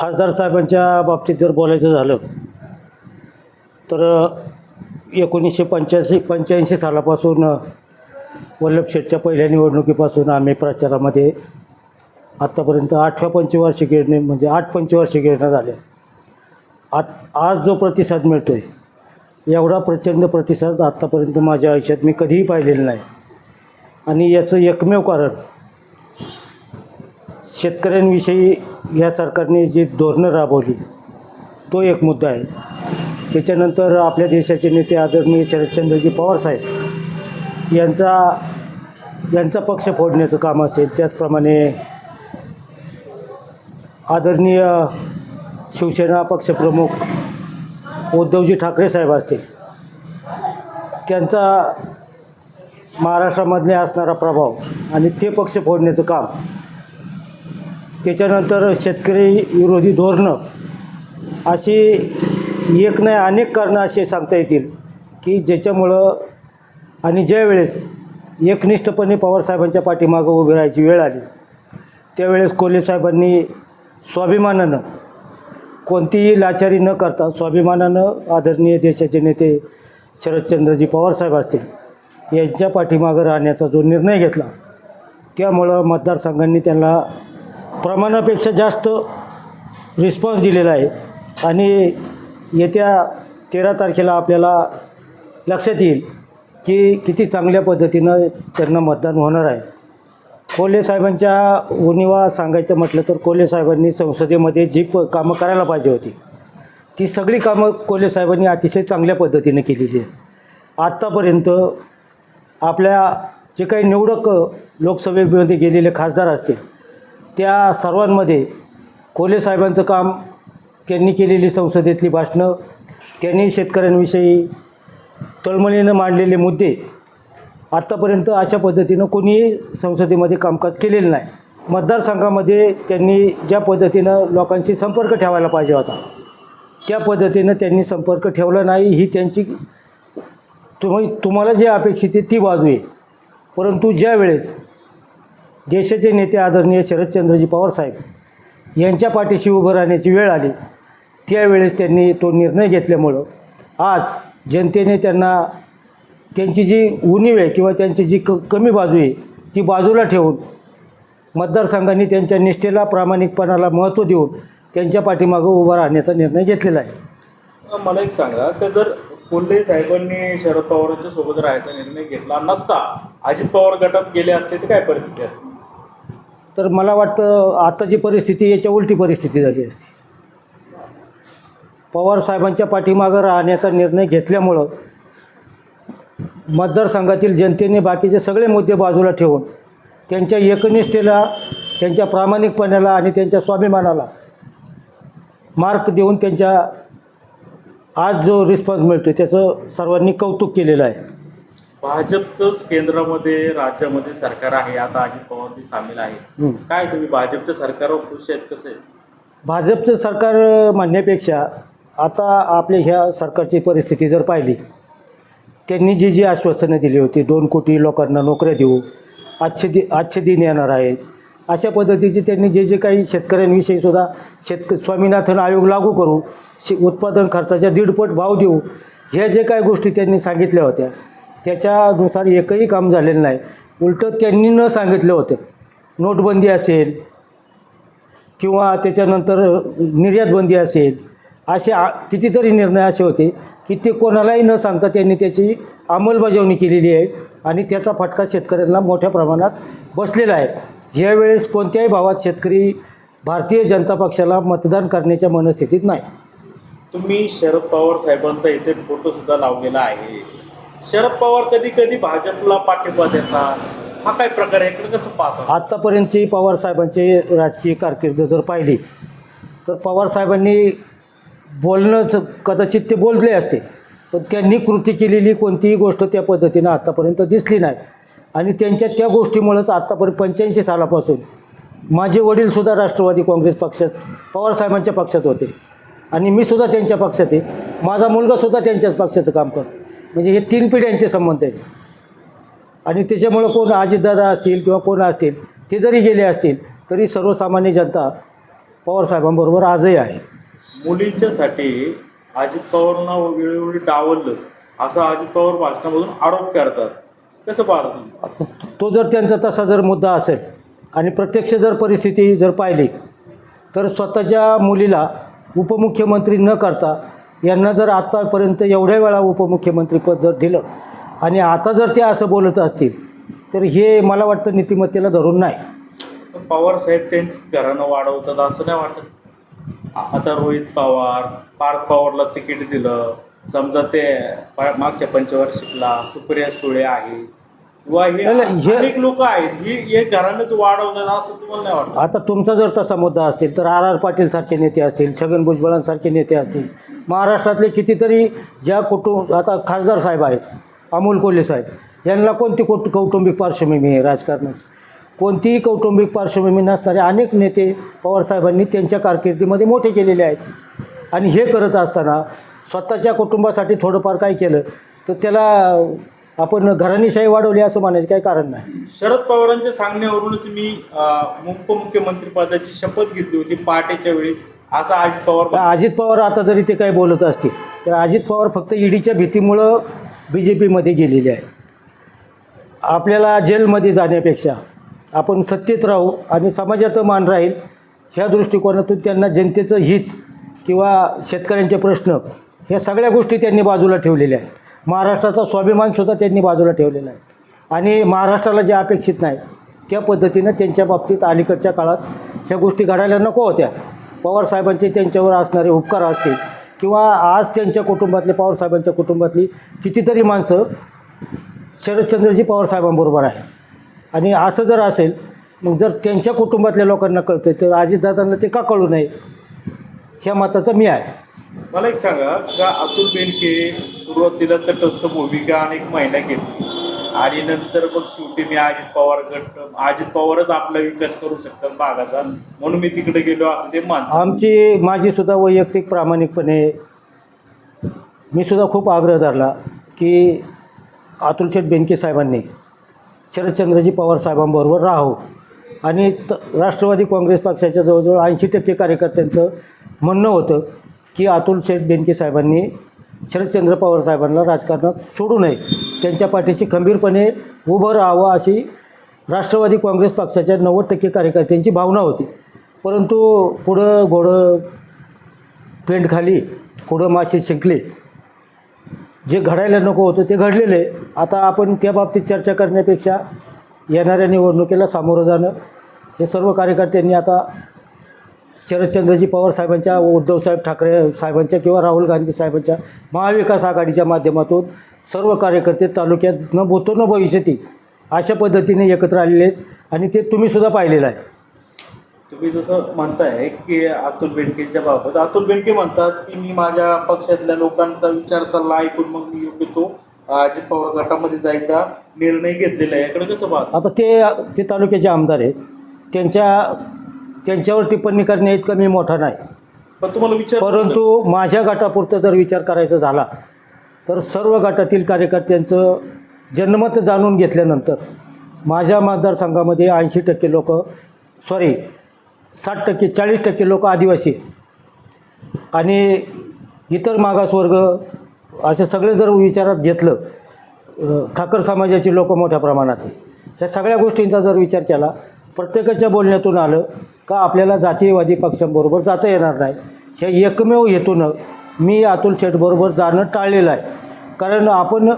खासदार साहेबांच्या बाबतीत जर बोलायचं झालं तर एकोणीसशे पंच्याऐंशी पंच्याऐंशी सालापासून वल्लभ शेठच्या पहिल्या निवडणुकीपासून आम्ही प्रचारामध्ये आत्तापर्यंत आठव्या पंचवार्षिक योजने म्हणजे आठ पंचवार्षिक योजना झाल्या. आत आज जो प्रतिसाद मिळतो आहे एवढा प्रचंड प्रतिसाद आत्तापर्यंत माझ्या आयुष्यात मी कधीही पाहिलेला नाही. आणि याचं एकमेव कारण शेतकऱ्यांविषयी या सरकारने जी धोरणं राबवली तो एक मुद्दा आहे. त्याच्यानंतर आपल्या देशाचे नेते आदरणीय शरदचंद्रजी पवारसाहेब यांचा यांचा पक्ष फोडण्याचं काम असेल त्याचप्रमाणे आदरणीय शिवसेना पक्षप्रमुख उद्धवजी ठाकरे साहेब असतील त्यांचा महाराष्ट्रामधले असणारा प्रभाव आणि ते पक्ष फोडण्याचं काम त्याच्यानंतर शेतकरी विरोधी धोरणं अशी एक नाही अनेक कारणं असे सांगता येतील की ज्याच्यामुळं आणि ज्या वेळेस एकनिष्ठपणे पवारसाहेबांच्या पाठीमागं उभी राहायची वेळ आली त्यावेळेस कोल्हेसाहेबांनी स्वाभिमानानं कोणतीही लाचारी न करता स्वाभिमानानं आदरणीय देशाचे नेते शरदचंद्रजी पवारसाहेब असतील यांच्या पाठीमागं राहण्याचा जो निर्णय घेतला त्यामुळं मतदारसंघांनी त्यांना प्रमाणापेक्षा जास्त रिस्पॉन्स दिलेला आहे. आणि येत्या तेरा तारखेला आपल्याला लक्षात येईल की किती चांगल्या पद्धतीनं त्यांना मतदान होणार आहे. कोल्हे साहेबांच्या उणिवा सांगायचं म्हटलं तर कोल्हे साहेबांनी संसदेमध्ये जी प कामं करायला पाहिजे होती ती सगळी कामं कोल्हे साहेबांनी अतिशय चांगल्या पद्धतीने केलेली आहेत. आत्तापर्यंत आपल्या जे काही निवडक लोकसभेमध्ये गेलेले खासदार असतील त्या सर्वांमध्ये कोले साहेबांचं काम त्यांनी केलेली संसदेतली भाषणं त्यांनी शेतकऱ्यांविषयी तळमळीनं मांडलेले मुद्दे आत्तापर्यंत अशा पद्धतीनं कोणीही संसदेमध्ये कामकाज केलेलं नाही. मतदारसंघामध्ये त्यांनी ज्या पद्धतीनं लोकांशी संपर्क ठेवायला पाहिजे होता त्या पद्धतीनं त्यांनी संपर्क ठेवला नाही ही त्यांची तुम्ही तुम्हाला जे अपेक्षित आहे ती बाजू आहे. परंतु ज्या वेळेस देशाचे नेते आदरणीय शरदचंद्रजी पवारसाहेब यांच्या पाठीशी उभं राहण्याची वेळ आली. त्यावेळेस त्यांनी तो निर्णय घेतल्यामुळं आज जनतेने त्यांना त्यांची जी उणीव आहे किंवा त्यांची जी क कमी बाजू आहे ती बाजूला ठेवून मतदारसंघांनी त्यांच्या निष्ठेला प्रामाणिकपणाला महत्त्व देऊन त्यांच्या पाठीमागं उभा राहण्याचा निर्णय घेतलेला आहे. मला एक सांगा तर जर कोल्हे साहेबांनी शरद पवारांच्या सोबत राहायचा निर्णय घेतला नसता अजित पवार गटात गेले असते तर काय परिस्थिती असते? तर मला वाटतं आत्ताची परिस्थिती याच्या उलटी परिस्थिती झाली असती. पवार साहेबांच्या पाठीमागं राहण्याचा निर्णय घेतल्यामुळं मतदारसंघातील जनतेने बाकीचे सगळे मुद्दे बाजूला ठेवून त्यांच्या एकनिष्ठेला त्यांच्या प्रामाणिकपणाला आणि त्यांच्या स्वाभिमानाला मार्क देऊन त्यांच्या आज जो रिस्पॉन्स मिळतो त्याचं सर्वांनी कौतुक केलेलं आहे. भाजपचंच केंद्रामध्ये राज्यामध्ये सरकार आहे. आता अजित पवार बी सामील आहे. काय तुम्ही भाजपच्या सरकारवर खुश आहेत कसे? भाजपचं सरकार म्हणण्यापेक्षा आता आपल्या ह्या सरकारची परिस्थिती जर पाहिली त्यांनी जी जी आश्वासनं दिली होती दोन कोटी लोकांना नोकऱ्या देऊ आजचे दि आजचे दिन येणार आहेत अशा पद्धतीचे त्यांनी जे जे काही शेतकऱ्यांविषयी सुद्धा शेतक स्वामीनाथन आयोग लागू करू शे उत्पादन खर्चाच्या दीडपट भाव देऊ ह्या जे काही गोष्टी त्यांनी सांगितल्या होत्या त्याच्यानुसार एकही काम झालेलं नाही. उलटं त्यांनी न सांगितलं होतं. नोटबंदी असेल किंवा त्याच्यानंतर निर्यातबंदी असेल असे आ कितीतरी निर्णय असे होते की ते कोणालाही न सांगता त्यांनी त्याची अंमलबजावणी केलेली आहे आणि त्याचा फटका शेतकऱ्यांना मोठ्या प्रमाणात बसलेला आहे. यावेळेस कोणत्याही भावात शेतकरी भारतीय जनता पक्षाला मतदान करण्याच्या मनस्थितीत नाही. तुम्ही शरद पवार साहेबांचा इथे फोटोसुद्धा लावलेला आहे. शरद पवार कधी कधी भाजपला पाठिंबा देतात. हा काय प्रकार आहे? इकडे कसं पाहतात? आत्तापर्यंतची पवारसाहेबांची राजकीय कारकीर्द जर पाहिली तर पवारसाहेबांनी बोलणंच कदाचित ते बोलले असते पण त्यांनी कृती केलेली कोणतीही गोष्ट त्या पद्धतीनं आत्तापर्यंत दिसली नाही. आणि त्यांच्या त्या गोष्टीमुळंच आत्तापर्यंत पंच्याऐंशी सालापासून माझे वडीलसुद्धा राष्ट्रवादी काँग्रेस पक्षात पवारसाहेबांच्या पक्षात होते. आणि मी सुद्धा त्यांच्या पक्षात आहे. माझा मुलगासुद्धा त्यांच्याच पक्षाचं काम करतो. म्हणजे हे तीन पिढ्यांचे संबंध आहेत. आणि त्याच्यामुळं कोण अजितदादा असतील किंवा कोण असतील ते जरी गेले असतील तरी सर्वसामान्य जनता पवारसाहेबांबरोबर आजही आहे. मुलींच्यासाठी अजित पवारांना वेळोवेळी डावललं असा अजित पवार भाषणामधून आरोप करतात. कसं पाहता तुम्ही? आता तो जर त्यांचा तसा जर मुद्दा असेल आणि प्रत्यक्ष जर परिस्थिती जर पाहिली तर स्वतःच्या मुलीला उपमुख्यमंत्री न करता यांना जर आत्तापर्यंत एवढ्या वेळा उपमुख्यमंत्रीपद जर दिलं आणि आता जर ते असं बोलत असतील तर हे मला वाटतं नीतिमत्तेला धरून नाही. पवार साहेब त्यांचीच घरानं वाढवतात असं नाही वाटत? आता रोहित पवार पार्थ पवारला तिकीट दिलं. समजा ते मागच्या पंचवार्षिकला सुप्रिया सुळे आहे. किंवा हे लोक आहेत. ही घरानंच वाढवतात असं तुम्हाला नाही वाटत? आता तुमचा जर तसा मुद्दा असतील तर आर आर पाटीलसारखे नेते असतील छगन भुजबळांसारखे नेते असतील महाराष्ट्रातले कितीतरी ज्या कुटुंब आता खासदार साहेब आहेत अमोल कोल्हे साहेब यांना कोणती कुट कौटुंबिक पार्श्वभूमी आहे राजकारणाची? कोणतीही कौटुंबिक पार्श्वभूमी नसणारे अनेक नेते पवारसाहेबांनी त्यांच्या कारकिर्दीमध्ये मोठे केलेले आहेत. आणि हे करत असताना स्वतःच्या कुटुंबासाठी थोडंफार काय केलं तर त्याला आपण घराणीशाही वाढवली असं म्हणायचं काही कारण नाही. शरद पवारांच्या सांगण्यावरूनच मी उपमुख्यमंत्रीपदाची शपथ घेतली होती पहाटेच्या वेळेस. आता अजित पवार अजित पवार आता जरी ते काही बोलत असतील तर अजित पवार फक्त ईडीच्या भीतीमुळं बी जे पीमध्ये गेलेले आहे आपल्याला जेलमध्ये जाण्यापेक्षा आपण सत्तेत राहू आणि समाजाचं मान राहील ह्या दृष्टिकोनातून त्यांना जनतेचं हित किंवा शेतकऱ्यांचे प्रश्न ह्या सगळ्या गोष्टी त्यांनी बाजूला ठेवलेल्या आहेत. महाराष्ट्राचा स्वाभिमानसुद्धा त्यांनी बाजूला ठेवलेला आहे. आणि महाराष्ट्राला जे अपेक्षित नाही त्या पद्धतीनं त्यांच्या बाबतीत अलीकडच्या काळात ह्या गोष्टी घडायला नको होत्या. पवारसाहेबांचे त्यांच्यावर असणारे उपकार असतील किंवा आज त्यांच्या कुटुंबातले पवारसाहेबांच्या कुटुंबातली कितीतरी माणसं शरदचंद्रजी पवारसाहेबांबरोबर आहे आणि असं जर असेल मग जर त्यांच्या कुटुंबातल्या लोकांना कळतं तर अजितदादांना ते का कळू नये? ह्या मताचा मी आहे. मला एक सांगा का अतुल बेनके सुरुवातीला तटस्थ भूमिका अनेक महिना घेतली आणि नंतर मग शेवटी मी अजित पवार गट अजित पवारच आपला विकास करू शकतात भागाचा म्हणून मी तिकडे गेलो असं ते मान आमची माझी सुद्धा वैयक्तिक प्रामाणिकपणे मी सुद्धा खूप आग्रह धरला की अतुल शेठ बेनके साहेबांनी शरदचंद्रजी पवार साहेबांबरोबर राहो. आणि त राष्ट्रवादी काँग्रेस पक्षाच्या जवळजवळ ऐंशी टक्के कार्यकर्त्यांचं म्हणणं होतं की अतुल शेठ बेनके साहेबांनी शरदचंद्र पवार साहेबांना राजकारणात सोडू नये. त्यांच्या पाठीशी खंबीरपणे उभं राहावं अशी राष्ट्रवादी काँग्रेस पक्षाच्या नव्वद टक्के कार्यकर्त्यांची भावना होती. परंतु पुढं घोडं पेंट खाली पुढं मासे शिंकले. जे घडायला नको होतं ते घडलेले. आता आपण त्या बाबतीत चर्चा करण्यापेक्षा येणाऱ्या निवडणुकीला सामोरं जाणं. हे सर्व कार्यकर्त्यांनी आता शरदचंद्रजी पवार साहेबांच्या उद्धवसाहेब ठाकरे साहेबांच्या किंवा राहुल गांधी साहेबांच्या महाविकास आघाडीच्या माध्यमातून सर्व कार्यकर्ते तालुक्यात न भूतो न भविष्यती अशा पद्धतीने एकत्र आलेले आहेत आणि ते तुम्हीसुद्धा पाहिलेलं आहे. तुम्ही जसं म्हणताय की अतुल बेनकेच्या बाबत अतुल बेनके म्हणतात की मी माझ्या पक्षातल्या लोकांचा विचार सल्ला ऐकून मग मी योग्य तो अजित पवार गटामध्ये जायचा निर्णय घेतलेला आहे. याकडे कसं पाहता? आता ते ते तालुक्याचे आमदार आहेत. त्यांच्या त्यांच्यावर टिप्पणी करण्या इतका मी मोठा नाही पण तुम्हाला विचार परंतु माझ्या गटापुरतं जर विचार करायचा झाला तर सर्व गटातील कार्यकर्त्यांचं जन्मत जाणून घेतल्यानंतर माझ्या मतदारसंघामध्ये ऐंशी टक्के लोक सॉरी साठ टक्के चाळीस टक्के लोक आदिवासी. आणि इतर मागासवर्ग असे सगळे जर विचारात घेतलं ठाकर समाजाची लोक मोठ्या प्रमाणात ह्या सगळ्या गोष्टींचा जर विचार केला प्रत्येकाच्या बोलण्यातून आलं का आपल्याला जातीयवादी पक्षांबरोबर जाता येणार नाही. ह्या एकमेव हेतूनं मी अतुल शेठबरोबर जाणं टाळलेलं आहे. कारण आपण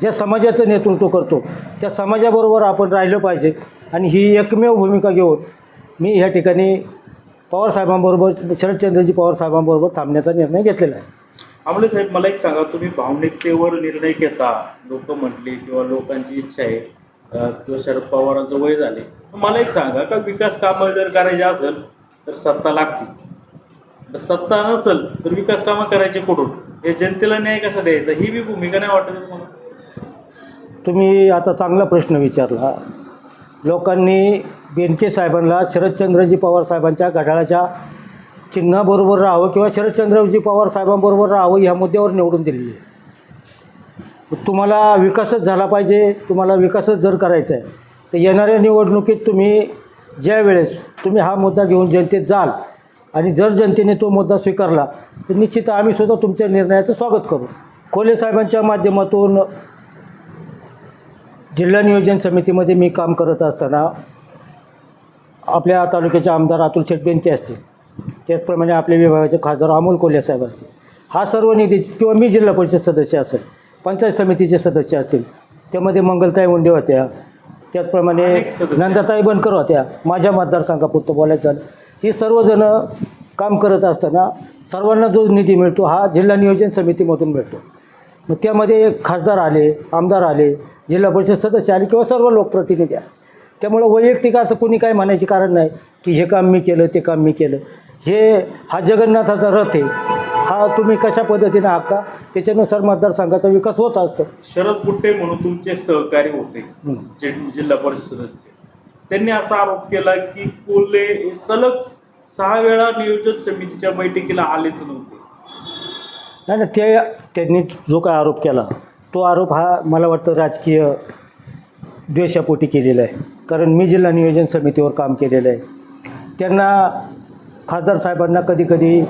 ज्या समाजाचं नेतृत्व करतो त्या समाजाबरोबर आपण राहिलं पाहिजे आणि ही एकमेव भूमिका घेऊन मी ह्या ठिकाणी पवारसाहेबांबरोबर शरदचंद्रजी पवारसाहेबांबरोबर थांबण्याचा निर्णय घेतलेला आहे. आमले साहेब मला एक सांगा तुम्ही भावनिकतेवर निर्णय घेता लोक म्हटले किंवा लोकांची इच्छा आहे किंवा शरद पवारांचं वय झाले. मला एक सांगा का विकास कामं जर करायची असेल तर सत्ता लागते. सत्ता नसेल तर विकास कामं करायचे कुठून? हे जनतेला न्याय कसा द्यायचा? ही बी भूमिका नाही वाटत तुम्हाला? तुम्ही आता चांगला प्रश्न विचारला. लोकांनी बेनके साहेबांना शरदचंद्रजी पवार साहेबांच्या घड्याळाच्या चिन्हाबरोबर राहावं किंवा शरदचंद्रजी पवार साहेबांबरोबर राहावं ह्या मुद्द्यावर निवडून दिलेली आहे. तुम्हाला विकासच झाला पाहिजे तुम्हाला विकासच जर करायचा आहे तर येणाऱ्या निवडणुकीत तुम्ही ज्या वेळेस तुम्ही हा मुद्दा घेऊन जनतेत जाल आणि जर जनतेने तो मुद्दा स्वीकारला तर निश्चित आम्ही सुद्धा तुमच्या निर्णयाचं स्वागत करू. कोले साहेबांच्या माध्यमातून जिल्हा नियोजन समितीमध्ये मी काम करत असताना आपल्या तालुक्याचे आमदार अतुल शेठ असतील. त्याचप्रमाणे आपल्या विभागाचे खासदार अमोल कोल्हे साहेब असतील. हा सर्व निधी किंवा मी जिल्हा परिषद सदस्य असेल. पंचायत समितीचे सदस्य असतील. त्यामध्ये मंगलताई मुंडे होत्या. त्याचप्रमाणे. नंदाताई बनकर होत्या. माझ्या मतदारसंघापुरतं बोलायचं झालं. ही सर्वजणं काम करत असताना सर्वांना जो निधी मिळतो हा जिल्हा नियोजन समितीमधून मिळतो. मग त्यामध्ये खासदार आले आमदार आले जिल्हा परिषद सदस्य आले किंवा सर्व लोकप्रतिनिधी आले. त्यामुळं वैयक्तिक असं कोणी काय म्हणायचे कारण नाही की हे काम मी केलं ते काम मी केलं. हे हा जगन्नाथाचा रथ आहे. हा तुम्ही कशा पद्धतीने आखता त्याच्यानुसार मतदारसंघाचा विकास होत असतो. शरद बुट्टे म्हणून तुमचे सहकारी होते. जे जिल्हा परिषद सदस्य. त्यांनी असा आरोप केला की कोल्हे हे सलग सहा वेळा नियोजन समितीच्या बैठकीला आलेच नव्हते. नाही ना ते त्यांनी जो काय आरोप केला तो आरोप हा मला वाटतं राजकीय द्वेषापोटी केलेला आहे. कारण मी जिल्हा नियोजन समितीवर काम केलेलं आहे. त्यांना खासदार साहेबांना कधीकधी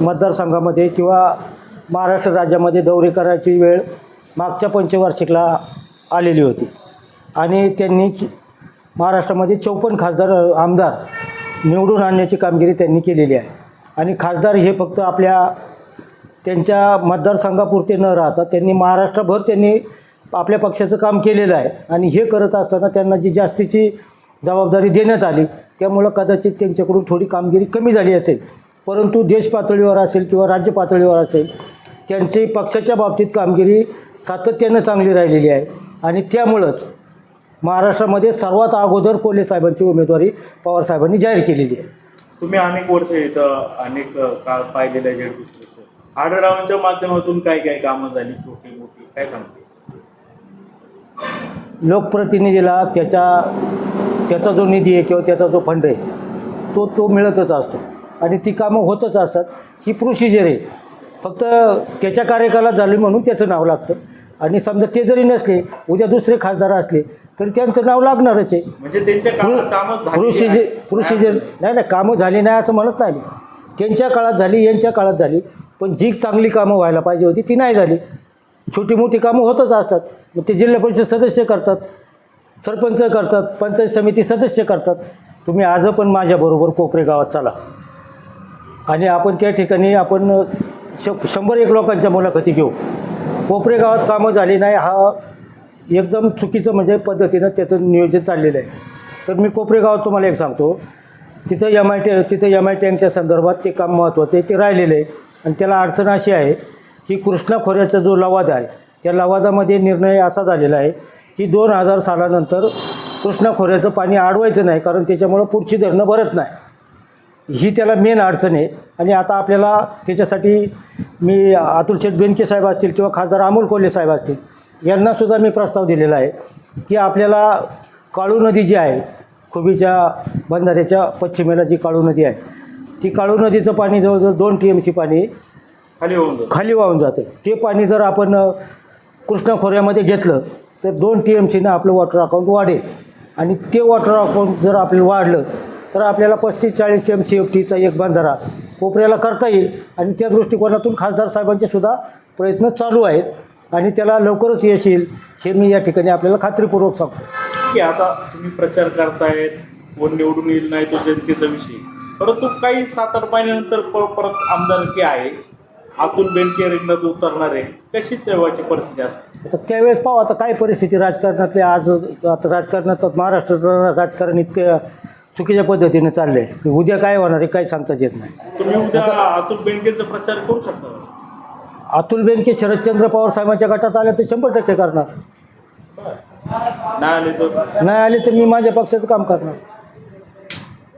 मतदारसंघामध्ये किंवा महाराष्ट्र राज्यामध्ये दौरे करायची वेळ मागच्या पंचवार्षिकला आलेली होती. आणि त्यांनी महाराष्ट्रामध्ये चौपन्न खासदार आमदार निवडून आणण्याची कामगिरी त्यांनी केलेली आहे. आणि खासदार हे फक्त आपल्या त्यांच्या मतदारसंघापुरते न राहता त्यांनी महाराष्ट्रभर त्यांनी आपल्या पक्षाचं काम केलेलं आहे. आणि हे करत असताना त्यांना जी जास्तीची जबाबदारी देण्यात आली त्यामुळं कदाचित त्यांच्याकडून थोडी कामगिरी कमी झाली असेल. परंतु देश पातळीवर असेल किंवा राज्य पातळीवर असेल त्यांची पक्षाच्या बाबतीत कामगिरी सातत्यानं चांगली राहिलेली आहे. आणि त्यामुळंच महाराष्ट्रामध्ये सर्वात अगोदर कोल्हे साहेबांची उमेदवारी पवारसाहेबांनी जाहीर केलेली आहे. तुम्ही अनेक वर्ष इथं अनेक काळ पाहिलेलं आहे आढळरावांच्या माध्यमातून काय काय कामं झाली छोटी मोठी काय सांगते लोकप्रतिनिधीला त्याच्या त्याचा जो निधी आहे किंवा त्याचा जो फंड आहे तो तो मिळतच असतो. आणि ती कामं होतच असतात. ही प्रोसिजर आहे. फक्त त्याच्या कार्यकालात झाली म्हणून त्याचं नाव लागतं. आणि समजा ते जरी नसले उद्या दुसरे खासदार असले तरी त्यांचं नाव लागणारच आहे. म्हणजे त्यांच्या कामात प्रोसिजर. प्रोसिजर नाही. नाही कामं झाली नाही असं म्हणत नाही मी. त्यांच्या काळात झाली यांच्या काळात झाली. पण जी चांगली कामं व्हायला पाहिजे होती ती नाही झाली. छोटी मोठी कामं होतच असतात. मग ते जिल्हा परिषद सदस्य करतात. सरपंच करतात. पंचायत समिती सदस्य करतात. तुम्ही आज पण माझ्याबरोबर कोपरे गावात चला. आणि आपण त्या ठिकाणी आपण श शंभर एक लोकांच्या मुलाखती घेऊ. कोपरे गावात कामं झाली नाही हा एकदम चुकीचं म्हणजे पद्धतीनं त्याचं नियोजन चाललेलं आहे. तर मी कोपरे गावात तुम्हाला एक सांगतो तिथं एम आय टी तिथं एम आय टँकच्या संदर्भात ते काम महत्त्वाचं आहे ते राहिलेलं आहे. आणि त्याला अडचण अशी आहे की कृष्णा खोऱ्याचा जो लवाद आहे त्या लवादामध्ये निर्णय असा झालेला आहे की दोन हजार सालानंतर कृष्णा खोऱ्याचं पाणी अडवायचं नाही कारण त्याच्यामुळं पुढची धरणं भरत नाही. ही त्याला मेन अडचण आहे. आणि आता आपल्याला त्याच्यासाठी मी अतुल शेठ बेनके साहेब असतील किंवा खासदार अमोल कोल्हे साहेब असतील यांनासुद्धा मी प्रस्ताव दिलेला आहे की आपल्याला काळू नदी जी आहे खुबीच्या बंधाऱ्याच्या पश्चिमेला जी काळू नदी आहे ती काळू नदीचं पाणी जवळजवळ दोन टी एम सी पाणी खाली जातं. खाली वाहून जातं. ते पाणी जर आपण कृष्णा खोऱ्यामध्ये घेतलं तर दोन टी एम सीनं आपलं वॉटर अकाउंट वाढेल. आणि ते वॉटर अकाउंट जर आपलं वाढलं तर आपल्याला पस्तीस चाळीस एम सी एफ टीचा एक बंधारा कोपऱ्याला करता येईल. आणि त्या दृष्टिकोनातून खासदार साहेबांचे सुद्धा प्रयत्न चालू आहेत. आणि त्याला लवकरच यश येईल हे मी या ठिकाणी आपल्याला खात्रीपूर्वक सांगतो. की आता तुम्ही प्रचार करतायत कोण निवडून येईल नाही तो जनतेचा विषय. परंतु काही सात आठ महिन्यानंतर परत आमदारकी आहे. अतुल बेनके रिंगणात उतरणार आहे कशी तेव्हाची परिस्थिती असते? आता त्यावेळेस पाहू आता काय परिस्थिती राजकारणातली? आज आता राजकारणात महाराष्ट्राचं राजकारण इतक्या चुकीच्या पद्धतीने चाललं. आहे उद्या काय होणार आहे काही सांगताच येत नाही. तुम्ही उद्या अतुल बेनकेचा प्रचार करू शकता. का? अतुल बेनके शरदचंद्र पवार साहेबांच्या गटात आले तर शंभर टक्के करणार. नाही आले तर? नाही आले तर मी माझ्या पक्षाचं काम करणार.